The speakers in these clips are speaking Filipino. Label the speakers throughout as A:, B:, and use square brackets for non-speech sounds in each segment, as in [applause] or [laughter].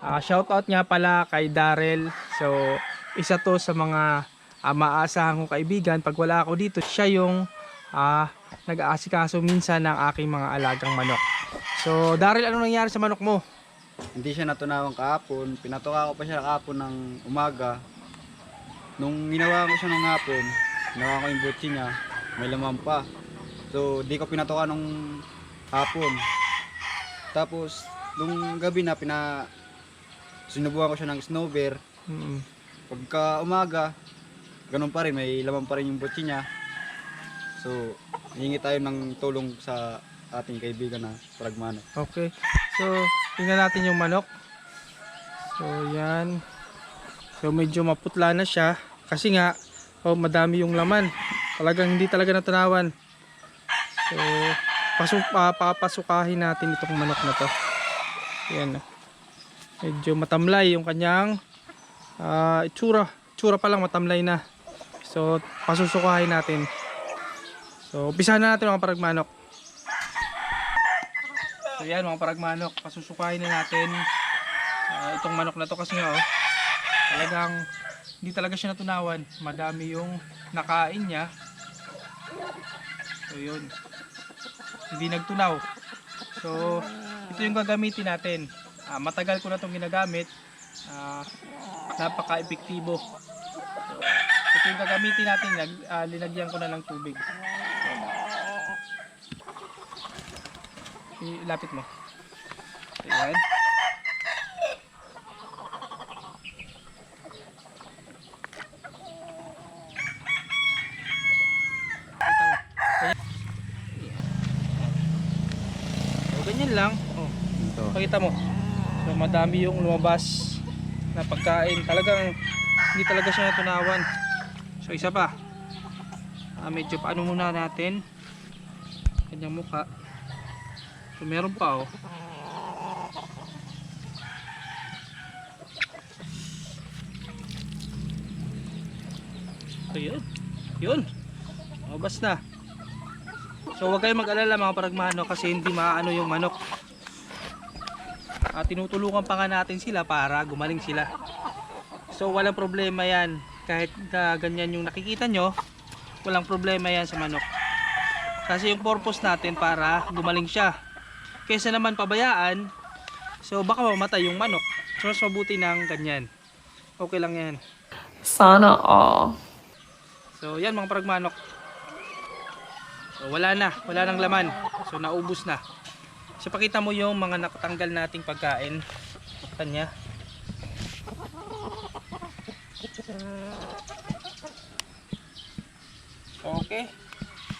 A: Ah, shoutout nga pala kay Darrell. So, isa to sa mga ah, maaasahan kong kaibigan. Pag wala ako dito, siya yung ah, nag-aasikaso minsan ng aking mga alagang manok. So, Darrell, ano nangyari sa manok mo?
B: Hindi siya natunawan kahapon. Pinatoka ko pa siya kahapon ng umaga. Nung ginawa ko siya ng hapon, ginawa ko yung butsi niya, may laman pa. So, di ko pinatoka nung hapon. Tapos, nung gabi na, pina... Sinubukan ko siya ng snowbear.
A: Mm.
B: Pagka umaga, ganun pa rin, may laman pa rin yung butsi niya. So, hihingi tayo ng tulong sa ating kaibigan na pragmano.
A: Okay. So, tingnan natin yung manok. So, yan. So, medyo maputla na siya. Kasi nga, oh, madami yung laman. Talagang hindi talaga natunawan. So, pasok, ah, papasukahin natin itong manok na to. Yan. oh. Medyo matamlay yung kanyang ah, itsura. Itsura pa lang matamlay na. So, pasusukahin natin. So, umpisahan na natin mga paragmanok. So yan mga paragmanok, pasusukahin na natin ah, itong manok na to kasi nga oh, talagang hindi talaga siya natunawan. Madami yung nakain niya. So yun. Hindi nagtunaw. So ito yung gagamitin natin. Ah, matagal ko na itong ginagamit. Ah, napaka-epektibo. So, ito yung gagamitin natin. Nag, ah, linagyan ko na ng tubig. Ilapit mo. Ayan. So, ganyan lang. Oh,
B: Ito.
A: pakita mo. So, madami yung lumabas na pagkain. Talagang hindi talaga siya natunawan. So, isa pa. Ah, medyo paano muna natin. Kanyang mukha. So, meron pa oh. So, yun. Yun. Mabas na. So, huwag kayong mag-alala mga paragmano kasi hindi maano yung manok. At tinutulungan pa nga natin sila para gumaling sila. So, walang problema yan. Kahit na ganyan yung nakikita nyo, walang problema yan sa manok. Kasi yung purpose natin para gumaling siya. Kesa naman pabayaan, so baka mamatay yung manok. So, mas mabuti ng ganyan. Okay lang yan.
C: Sana all.
A: So, yan mga paragmanok. So, wala na. Wala nang laman. So, naubos na. So, pakita mo yung mga nakatanggal nating pagkain. Kanya. Okay.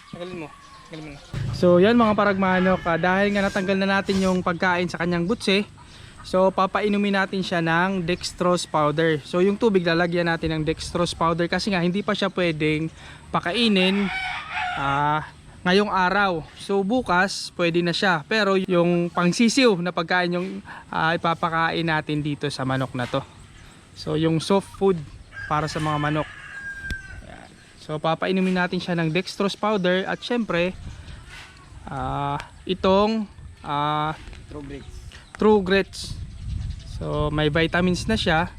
A: Tagalin mo. Tagalin mo na. So, yan mga paragmanok. ah, dahil nga natanggal na natin yung pagkain sa kanyang butse, So papainumin natin siya ng dextrose powder. So yung tubig lalagyan natin ng dextrose powder kasi nga hindi pa siya pwedeng pakainin ah, ngayong araw. So bukas pwede na siya. Pero yung pangsisiw na pagkain yung ah, ipapakain natin dito sa manok na to. So yung soft food para sa mga manok. Ayan. So papainumin natin siya ng dextrose powder at syempre ah, itong ah,
B: True breaks.
A: True Grits. So may vitamins na siya.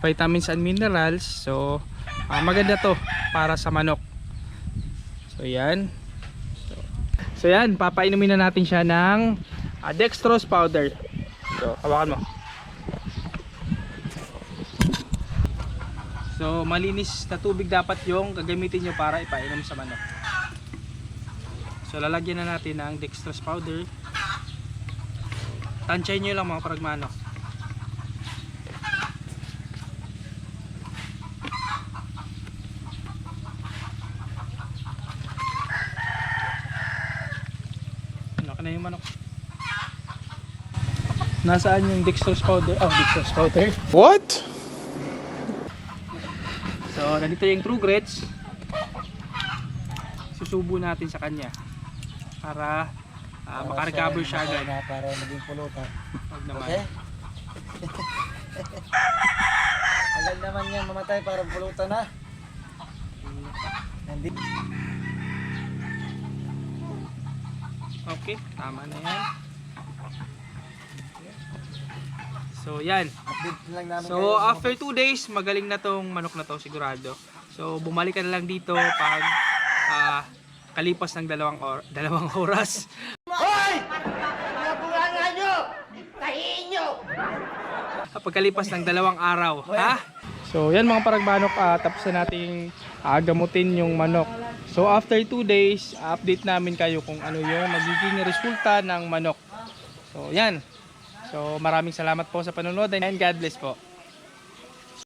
A: Vitamins and minerals. So ah, maganda to para sa manok. So yan. So, yan, papainumin na natin siya ng ah, dextrose powder. So hawakan mo. So malinis na tubig dapat yung gagamitin nyo para ipainom sa manok. So lalagyan na natin ng dextrose powder. Tansyahin nyo lang mga paragmano. Na yung manok. Nasaan yung dextrose powder? Oh, dextrose powder.
D: What?
A: So, nandito yung true grits. Susubo natin sa kanya. Para ah, makarecover siya agad.
B: Para maging pulutan.
A: Huwag naman. [laughs]
B: Agad naman yan mamatay para pulutan na. Nandito.
A: Okay, tama na yan. So, yan.
B: Update lang namin
A: So after 2 days, magaling na tong manok na to sigurado. So bumalik ka na lang dito pag ah, kalipas ng dalawang, or, [laughs] dalawang oras. Pagkalipas ng dalawang araw, ha? So yan mga paragmanok, ah, tapos na nating ah, gamutin yung manok. So after 2 days, update namin kayo kung ano yung magiging resulta ng manok. So yan. So maraming salamat po sa panonood and God bless po.